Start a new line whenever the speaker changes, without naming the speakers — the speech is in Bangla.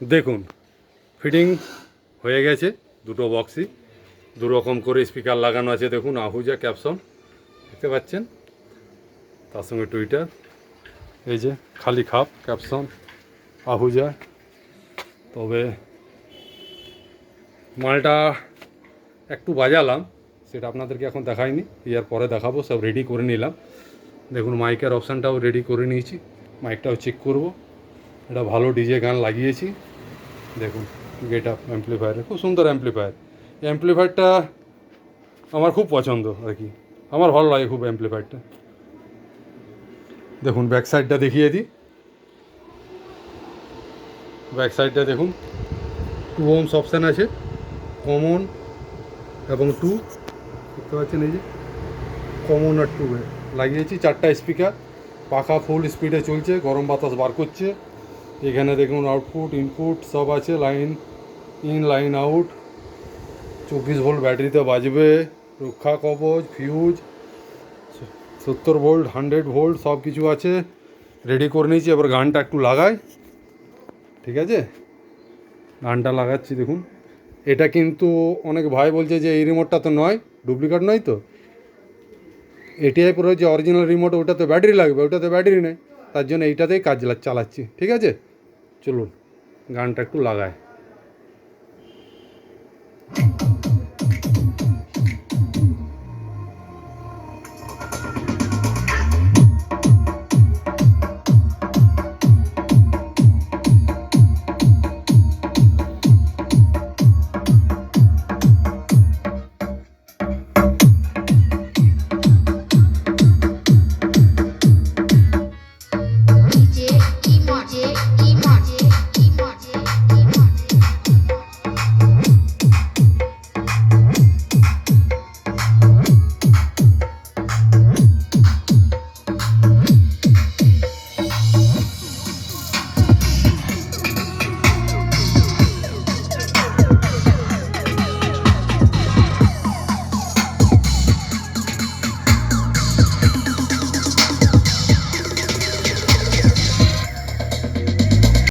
দেখুন ফিটিং হয়ে গেছে, দুটো বক্সই দু রকম করে স্পিকার লাগানো আছে, দেখুন আহুজা ক্যাপসন দেখতে পাচ্ছেন? তার সঙ্গে টুইটার এই যে খালি খাপ ক্যাপসন আহুজা তবে মালটা একটু বাজালাম, সেটা আপনাদেরকে এখন দেখাইনি, ইয়ার পরে দেখাবো, সব রেডি করে নিলাম। দেখুন মাইকের অপশানটাও রেডি করে নিয়েছি মাইকটাও চেক করব। এটা ভালো ডিজে গান লাগিয়েছি। দেখুন গেট আপ অ্যাম্পলিফায়ার খুব সুন্দর অ্যাম্পলিফায়ার অ্যাম্পলিফায়ারটা আমার খুব পছন্দ আর কি। আমার ভালো লাগে খুব অ্যাম্পলিফায়ারটা দেখুন ব্যাক সাইডটা দেখিয়ে দিই। ব্যাক সাইডটা দেখুন টু ওমস অপশান আছে। কমন এবং টু দেখতে পাচ্ছেন এই যে কমন আর টু লাগিয়েছি চারটা স্পিকার পাখা ফুল স্পিডে চলছে, গরম বাতাস বার করছে। এখানে দেখুন আউটপুট ইনপুট সব আছে লাইন ইন লাইন আউট চব্বিশ ভোল্ট ব্যাটারিতে বাজবে, রক্ষা কবচ ফিউজ সত্তর ভোল্ট হান্ড্রেড ভোল্ট সব কিছু আছে। রেডি করে নিয়েছি, এবার গানটা একটু লাগাই। ঠিক আছে? গানটা লাগাচ্ছি, দেখুন। এটা কিন্তু অনেক ভাই বলছে যে এই রিমোটটা তো নয় ডুপ্লিকেট নয় তো? এটিআই পুরো যে অরিজিনাল রিমোট ওটাতে ব্যাটারি লাগবে, ওটাতে ব্যাটারি নেই। তার জন্য এইটাতেই কাজ চালাচ্ছি ঠিক আছে? চলুন গানটা একটু লাগায়।